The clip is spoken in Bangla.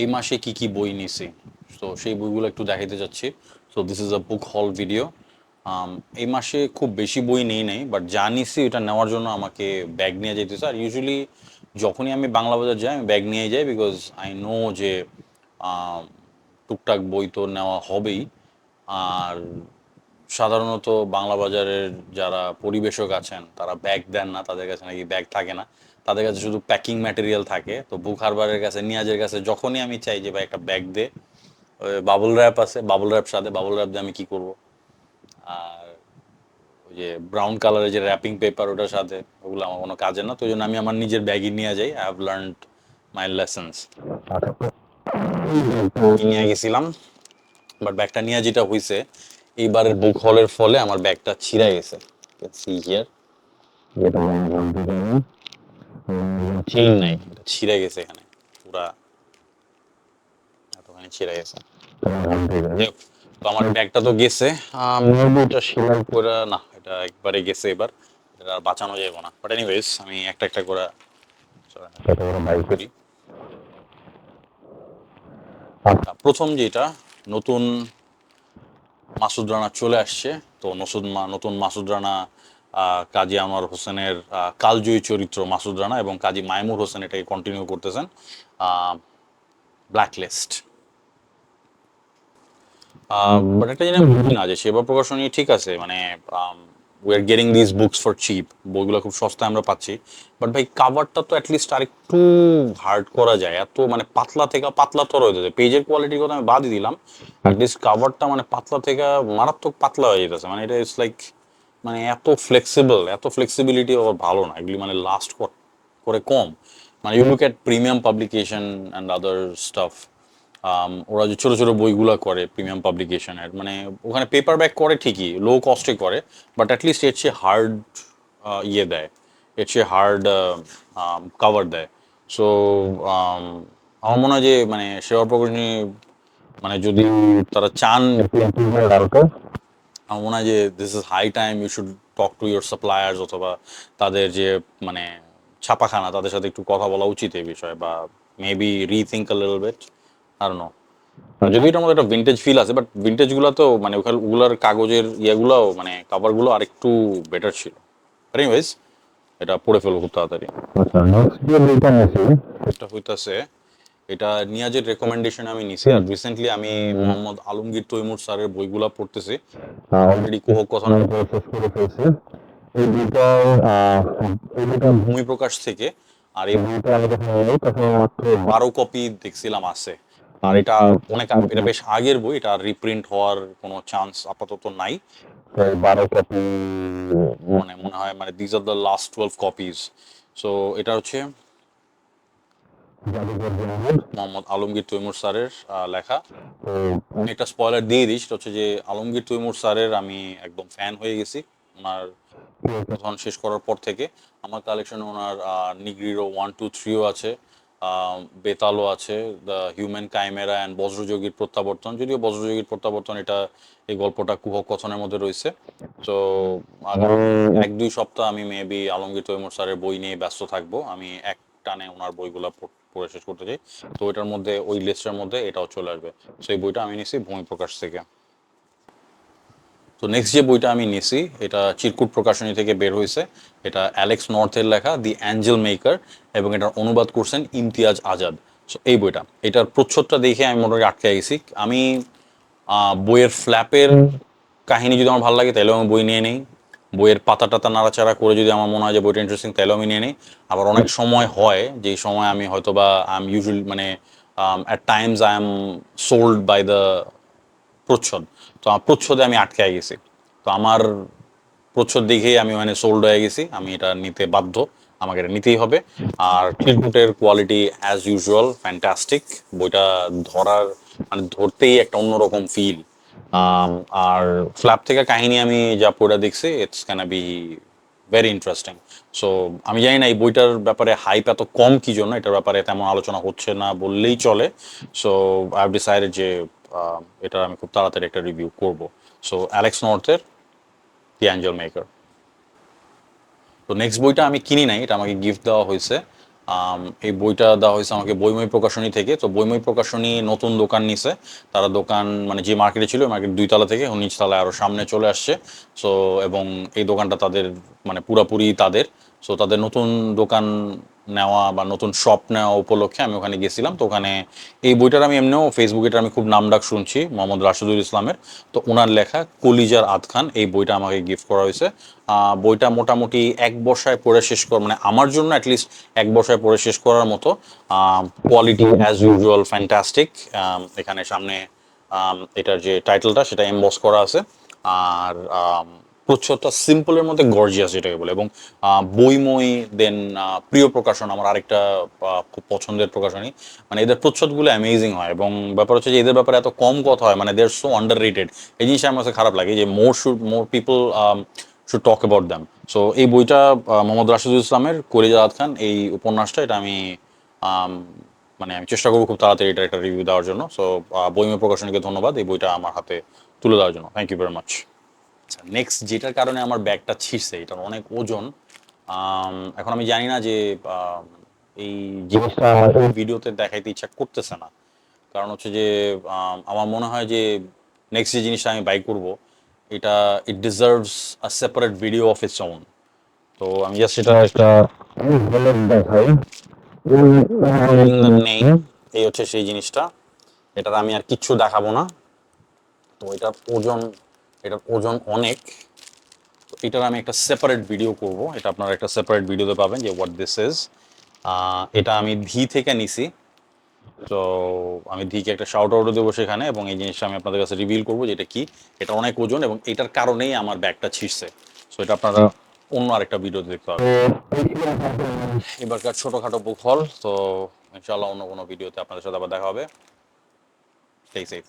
এই মাসে কি কি বই নিছি? তো সেই বইগুলো একটু দেখাইতে যাচ্ছি। So this is a book haul video এই মাসে খুব বেশি বই নেই নাই বাট যা নিছি এটা নেওয়ার জন্য আমাকে ব্যাগ নিয়ে যেতেছে আর ইউজুয়ালি যখনই আমি বাংলা বাজার যাই, আমি ব্যাগ নিয়ে যাই বিকজ আই নো যে টুকটাক বই তো নেওয়া হবেই। আর সাধারণত বাংলা বাজারের যারা পরিবেশক আছেন, তারা ব্যাগ দেন না, তাদের কাছে নাকি ব্যাগ থাকে না। তাদের কাছে শুধু প্যাকিং ম্যাটেরিয়াল থাকে। তো বুক হারবারের কাছে নিয়াজের কাছে যখনই আমি চাই যে, ভাই, একটা ব্যাগ দে। বাবুল র্যাপ আছে বাবুল র্যাপ সাথে বাবুল র্যাপ দিয়ে আমি কি করব? আর ওই যে ব্রাউন কালারের যে র্যাপিং পেপার ওটার সাথে, ওগুলো আমার কোনো কাজে না। তো ওই জন্য আমি আমার নিজের ব্যাগই নিয়ে যাই। I have learned my lessons নিয়ে গেছিলাম বাট ব্যাগটা নিয়ে যেটা হয়েছে এইবারের বুক হলের ফলে আমার ব্যাগটা ছিঁড়ে গেছে। সি হিয়ার নাই ছিঁড়ে গেছে এখানে পুরা এতখানি ছিঁড়ে গেছে তো আমার ব্যাগটা তো গেছে এটা সেলাই করে না এটা একবারে গেছে এবার এটা আর বাঁচানো যাবে না বাট এনিওয়েজ আমি একটা একটা করে প্রথম যেটা নতুন মাসুদ রানা চলে আসছে তো নসুদ মা- নতুন মাসুদ রানা কাজী আনোয়ার হোসেনের কালজয়ী চরিত্র মাসুদ রানা এবং কাজী মাইমুর হোসেন এটাকে কন্টিনিউ করতেছেন ব্ল্যাকলিস্ট বাট একটা জিনিস বুঝি না যে সেবা প্রকাশনী ঠিক আছে মানে we are getting this books for cheap বইগুলো খুব সস্তায় আমরা পাচ্ছি বাট ভাই কাভারটা তো অ্যাটলিস্ট আরেকটু হার্ড করা যায় এত মানে পাতলা থেকে পাতলা তর হয়ে যেতে পেজের কোয়ালিটির কথা আমি বাদই দিলাম অ্যাটলিস্ট কাভারটা মানে পাতলা থেকে মারাত্মক পাতলা হয়ে যেতেছে মানে এটা ইটস লাইক মানে এত ফ্লেক্সিবল এত ফ্লেক্সিবিলিটি আবার ভালো না। এগুলি মানে লাস্ট করে কম। মানে you look at premium publication and other stuff ওরা যে ছোটো ছোটো বইগুলো করে প্রিমিয়াম পাবলিকেশনের মানে ওখানে পেপার ব্যাক করে ঠিকই লো কস্টে করে বাট অ্যাটলিস্ট এর চেয়ে হার্ড ইয়ে দেয়। এর চেয়ে হার্ড কাভার দেয়। সো আমার মনে হয় যে মানে সেবা প্রকাশনী মানে যদি তারা চান আমার মনে হয় যে this is high time you should talk to your suppliers অথবা তাদের যে মানে ছাপাখানা তাদের সাথে একটু কথা বলা উচিত এই বিষয়ে বা maybe rethink a little bit R no যদি এটার মধ্যে একটা ভিন্টেজ ফিল আছে বাট ভিন্টেজগুলো তো মানে ওখানে ওগুলার কাগজের ইয়েগুলোও মানে কাভারগুলো আরেকটু বেটার ছিল। এনিওয়েজ এটা পড়ে ফেলব খুব তাড়াতাড়ি। আচ্ছা নেক্সট যে নিয়েছি এটা হইতাছে। এটা নিয়াজের রেকমেন্ডেশন আমি নিছি। আর রিসেন্টলি আমি মোহাম্মদ আলমগীর তৈমুর স্যারের বইগুলা পড়তেছি। অলরেডি কুহক কথা শেষ করে ফেলছি। এই বইটা এই ভূমি প্রকাশ থেকে আর এই বইটা আমি যখন নিই তখন মাত্র বারো কপি দেখছিলাম আছে। আর এটা অনেক আগ- এটা বেশ আগের বই এটা রিপ্রিন্ট হওয়ার কোনো চান্স আপাতত নাই। বারো কপি মানে মনে হয় মানে these are the last twelve copies so এটা হচ্ছে জাদুঘর মোহাম্মদ আলমগীর তৈমুর স্যারের লেখা। তো একটা স্পয়লার দিয়ে দিই সেটা হচ্ছে যে আলমগীর তৈমুর স্যারের আমি একদম ফ্যান হয়ে গেছি। ওনার প্রধান শেষ করার পর থেকে আমার কালেকশনে ওনার নিগ্রিরো ওয়ান টু থ্রিও আছে বেতালও আছে দ্য হিউম্যান কাইমেরা অ্যান্ড বজ্রযোগীর প্রত্যাবর্তন। যদিও বজ্রযোগীর প্রত্যাবর্তন এটা এই গল্পটা কুহক কথনের মধ্যে রয়েছে। তো আগামী এক দুই সপ্তাহ আমি মেবি আলমগীর তৈমুর স্যারের বই নিয়ে ব্যস্ত থাকব। আমি এক টানে ওনার বইগুলো পড়- পড়ে শেষ করতে চাই তো এটার মধ্যে, ওই লিস্টের মধ্যে এটাও চলে আসবে। তো এই বইটা আমি নিছি ভূমি প্রকাশ থেকে। তো নেক্সট যে বইটা আমি নিছি, এটা চিরকুট প্রকাশনী থেকে বের হয়েছে। এটা অ্যালেক্স নর্থের লেখা দি অ্যাঞ্জেল মেকার এবং এটার অনুবাদ করছেন ইমতিয়াজ আজাদ। সো এই বইটা, এটার প্রচ্ছদটা দেখে আমি মোটামুটি আটকে গেছি। আমি বইয়ের ফ্ল্যাপের কাহিনী যদি আমার ভালো লাগে তাহলে আমি বই নিয়ে নিই। বইয়ের পাতা টাতা নাড়াচাড়া করে যদি আমার মনে হয় যে বইটা ইন্টারেস্টিং তাহলেও আমি নিয়ে নিই। আবার অনেক সময় হয়, যেই সময় আমি হয়তো বা আই এম ইউজুয়ালি মানে at times I am sold by the প্রচ্ছদ। তো আমার প্রচ্ছদে আমি আটকে গেছি। তো আমার প্রচ্ছদ দেখেই আমি মানে সোল্ড হয়ে গেছি। আমি এটা নিতে বাধ্য। আমাকে এটা নিতেই হবে। আর ট্রিটমেন্টের কোয়ালিটি অ্যাজ ইউজুয়াল ফ্যান্টাস্টিক বইটা ধরার মানে ধরতেই একটা অন্যরকম ফিল আর ফ্ল্যাপ থেকে কাহিনী আমি যা পড়ে দেখছি it's can be very interesting so আমি জানি না এই বইটার ব্যাপারে হাইপ এত কম কি জন্য এটার ব্যাপারে তেমন আলোচনা হচ্ছে না বললেই চলে। সো আই হ্যাভ ডিসাইডেড যে আহ, এটা আমি খুব তাড়াতাড়ি একটা রিভিউ করব। সো অ্যালেক্স নর্থের দি অ্যাঞ্জেল মেকার তো নেক্সট বইটা আমি কিনি নাই এটা আমাকে গিফট দেওয়া হয়েছে। এই বইটা দেওয়া হয়েছে আমাকে বইময় প্রকাশনী থেকে। তো বইময় প্রকাশনী নতুন দোকান নিছে। তারা দোকান মানে যে মার্কেটে ছিল মার্কেট দুইতলা থেকে নিচ তলায় আরও সামনে চলে আসছে। সো এবং এই দোকানটা তাদের মানে পুরাপুরি তাদের। সো তাদের নতুন দোকান নেওয়া বা নতুন শপ নেওয়া উপলক্ষে আমি ওখানে গেছিলাম তো ওখানে এই বইটার আমি এমনিও ফেসবুকেটার আমি খুব নামডাক শুনছি, মোহাম্মদ রাশিদুল ইসলামের। তো ওনার লেখা কলিজার আদখান এই বইটা আমাকে গিফট করা হয়েছে। বইটা মোটামুটি এক বসায় পড়ে শেষ কর মানে আমার জন্য অ্যাটলিস্ট এক বসায় পড়ে শেষ করার মতো। কোয়ালিটি অ্যাজ ইউজুয়াল ফ্যান্টাস্টিক এখানে সামনে এটার যে টাইটেলটা সেটা এমবস করা আছে। আর প্রচ্ছদটা সিম্পলের মধ্যে গর্জিয়াস যেটাকে বলে। এবং বইময় দেন প্রিয় প্রকাশন, আমার আরেকটা খুব পছন্দের প্রকাশনী। মানে এদের প্রচ্ছদগুলো অ্যামেজিং হয় এবং ব্যাপার হচ্ছে যে এদের ব্যাপারে এত কম কথা হয় মানে দের সো আন্ডার রেটেড এই জিনিসটা আমার কাছে খারাপ লাগে যে more should more people should talk about them so এই বইটা মোহাম্মদ রাশিদুল ইসলামের কলিজাদ খান, এই উপন্যাসটা, এটা আমি মানে আমি চেষ্টা করব খুব তাড়াতাড়ি এটা একটা রিভিউ দেওয়ার জন্য। সো বইময় প্রকাশনীকে ধন্যবাদ, এই বইটা আমার হাতে তুলে দেওয়ার জন্য। থ্যাংক ইউ ভেরি মাচ আচ্ছা নেক্সট যেটার কারণে আমার ব্যাগটা ছিঁড়ছে এটার অনেক ওজন এখন আমি জানি না যে এই জিনিসটা ভিডিওতে দেখাইতে ইচ্ছা করতেছে না। কারণ হচ্ছে যে আম, আমার মনে হয় যে নেক্সট যে জিনিসটা আমি বাই করব এটা it deserves a separate video of its own তো আমি জাস্ট এটা একটা দেখাই। নেই। এই হচ্ছে সেই জিনিসটা। এটার আমি আর কিচ্ছু দেখাবো না। তো এটা ওজন এটার ওজন অনেক। তো এটার আমি একটা সেপারেট ভিডিও করব। এটা আপনারা একটা সেপারেট ভিডিওতে পাবেন যে হোয়াট দিস ইজ এটা আমি ধি থেকে নিছি। তো আমি ধিকে একটা শাউট আউটও দেবো সেখানে এবং এই জিনিসটা আমি আপনাদের কাছে রিভিল করব যে এটা কি। এটা অনেক ওজন এবং এটার কারণেই আমার ব্যাগটা ছিঁড়ছে। সো এটা আপনারা অন্য আরেকটা ভিডিওতে দেখতে পাবেন। এবারকার ছোটখাটো বুক হল তো ইনশাল্লাহ অন্য কোনো ভিডিওতে আপনাদের সাথে আবার দেখা হবে। Stay safe